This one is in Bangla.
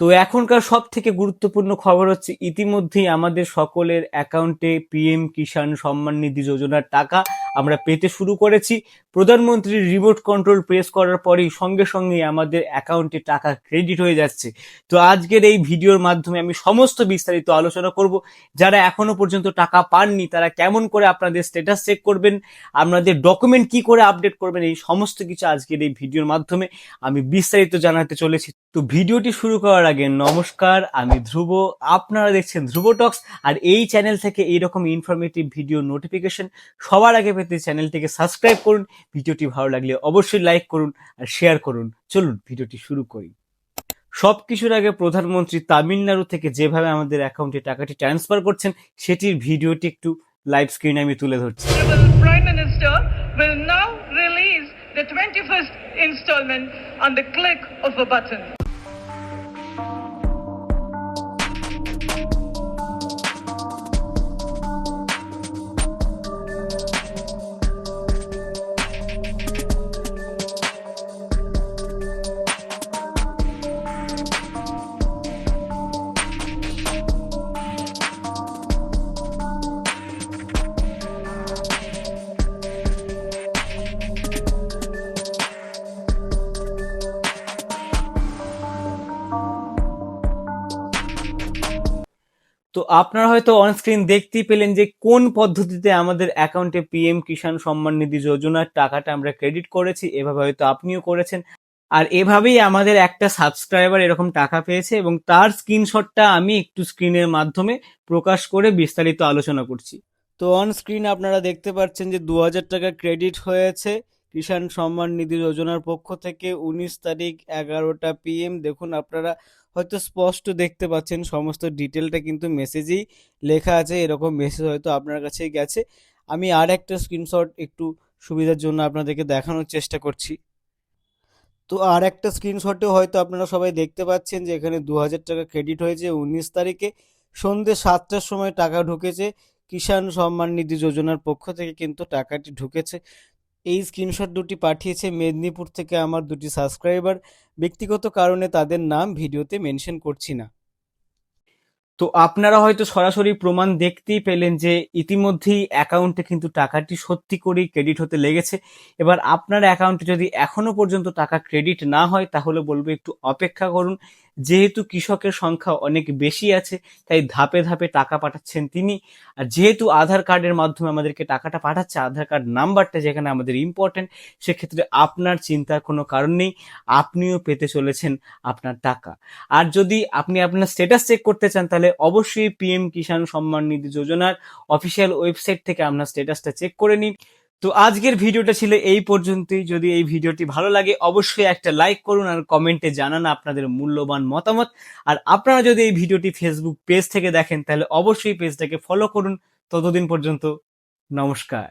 তো এখনকার সব থেকে গুরুত্বপূর্ণ খবর হচ্ছে ইতিমধ্যেই আমাদের সকলের অ্যাকাউন্টে পিএম কিষাণ সম্মান নিধি যোজনার টাকা আমরা পেতে শুরু করেছি। প্রধানমন্ত্রীর রিমোট কন্ট্রোল প্রেস করার পরেই সঙ্গে সঙ্গে আমাদের অ্যাকাউন্টে টাকা ক্রেডিট হয়ে যাচ্ছে। তো আজকের এই ভিডিওর মাধ্যমে আমি সমস্ত বিস্তারিত আলোচনা করব। যারা এখনও পর্যন্ত টাকা পাননি, তারা কেমন করে আপনাদের স্ট্যাটাস চেক করবেন, আপনাদের ডকুমেন্ট কি করে আপডেট করবেন, এই সমস্ত কিছু আজকের এই ভিডিওর মাধ্যমে আমি বিস্তারিত জানাতে চলেছি। তো ভিডিওটি শুরু করার আগে নমস্কার, আমি ধ্রুব। আপনারা দেখছেন ধ্রুব টক্স আর এই চ্যানেল থেকে এইরকম ইনফরমেটিভ ভিডিও নোটিফিকেশন সবার আগে পেতে চ্যানেলটিকে সাবস্ক্রাইব করুন ভিডিওটি ভালো লাগলে অবশ্যই লাইক করুন আর শেয়ার করুন। চলুন, ভিডিওটি শুরু করি। সব কিছুর আগে প্রধানমন্ত্রী তামিলনাড়ু থেকে যেভাবে আমাদের অ্যাকাউন্টে টাকাটি ট্রান্সফার করছেন, সেটির ভিডিওটি একটু লাইভ স্ক্রিনে আমি তুলে ধরছি। Will now release the 21st installment on the click of a button. তো আপনারা হয়তো অনস্ক্রিন দেখতেই পেলেন যে কোন পদ্ধতিতে আমাদের অ্যাকাউন্টে পিএম কিষাণ সম্মান নিধি যোজনার টাকাটা আমরা ক্রেডিট করেছি, এভাবে হয়তো আপনিও করেছেন। আর এভাবেই আমাদের একটা সাবস্ক্রাইবার এরকম টাকা পেয়েছে এবং তার স্ক্রিনশটটা আমি একটু স্ক্রিনের মাধ্যমে প্রকাশ করে বিস্তারিত আলোচনা করছি। তো অন স্ক্রিন আপনারা দেখতে পাচ্ছেন যে দু হাজার টাকা ক্রেডিট হয়েছে। কিষাণ সম্মান নিধি যোজনার পক্ষ থেকে উনিশ তারিখ এগারোটা পিএম দেখুন, আপনারা হয়তো স্পষ্ট দেখতে পাচ্ছেন, সমস্ত ডিটেলটা কিন্তু মেসেজেই লেখা আছে, এরকম মেসেজ হয়তো আপনার কাছেই গেছে। আমি আর একটা স্ক্রিনশট একটু সুবিধার জন্য আপনাদেরকে দেখানোর চেষ্টা করছি। তো আর একটা স্ক্রিনশটে হয়তো আপনারা সবাই দেখতে পাচ্ছেন যে এখানে দু হাজার টাকা ক্রেডিট হয়েছে উনিশ তারিখে। সন্ধ্যে সাতটার সময় টাকা ঢুকেছে। কিষাণ সম্মান নিধি যোজনার পক্ষ থেকে কিন্তু টাকাটি ঢুকেছে। এই স্ক্রিনশট দুটি পাঠিয়েছে মেদিনীপুর থেকে আমার দুটি সাবস্ক্রাইবার ব্যক্তিগত কারণে তাদের নাম ভিডিওতে মেনশন করছি না। তো আপনারা হয়তো সরাসরি প্রমাণ দেখতেই পেলেন যে ইতিমধ্যেই অ্যাকাউন্টে কিন্তু টাকাটি সত্যি করেই ক্রেডিট হতে লেগেছে। এবার আপনার অ্যাকাউন্টে যদি এখনও পর্যন্ত টাকা ক্রেডিট না হয়, তাহলে বলব একটু অপেক্ষা করুন। যেহেতু কৃষকের সংখ্যা অনেক বেশি আছে, তাই ধাপে ধাপে টাকা পাঠাচ্ছেন তিনি। আর যেহেতু আধার কার্ডের মাধ্যমে আমাদেরকে টাকাটা পাঠাচ্ছে, আধার কার্ড নাম্বারটা যেখানে আমাদের ইম্পর্টেন্ট সেক্ষেত্রে আপনার চিন্তার কোনো কারণ নেই, আপনিও পেতে চলেছেন আপনার টাকা। আর যদি আপনি আপনার স্ট্যাটাস চেক করতে চান, তাহলে অবশ্যই পিএম কিষাণ সম্মান নিধি যোজনার অফিসিয়াল ওয়েবসাইট থেকে আপনার স্ট্যাটাসটা চেক করে নিন। তো আজকের ভিডিওটা ছিল এই পর্যন্তই। যদি এই ভিডিওটি ভালো লাগে, অবশ্যই একটা লাইক করুন আর কমেন্টে জানান আপনাদের মূল্যবান মতামত। আর আপনারা যদি এই ভিডিওটি ফেসবুক পেজ থেকে দেখেন, তাহলে অবশ্যই পেজটাকে ফলো করুন। ততদিন পর্যন্ত নমস্কার।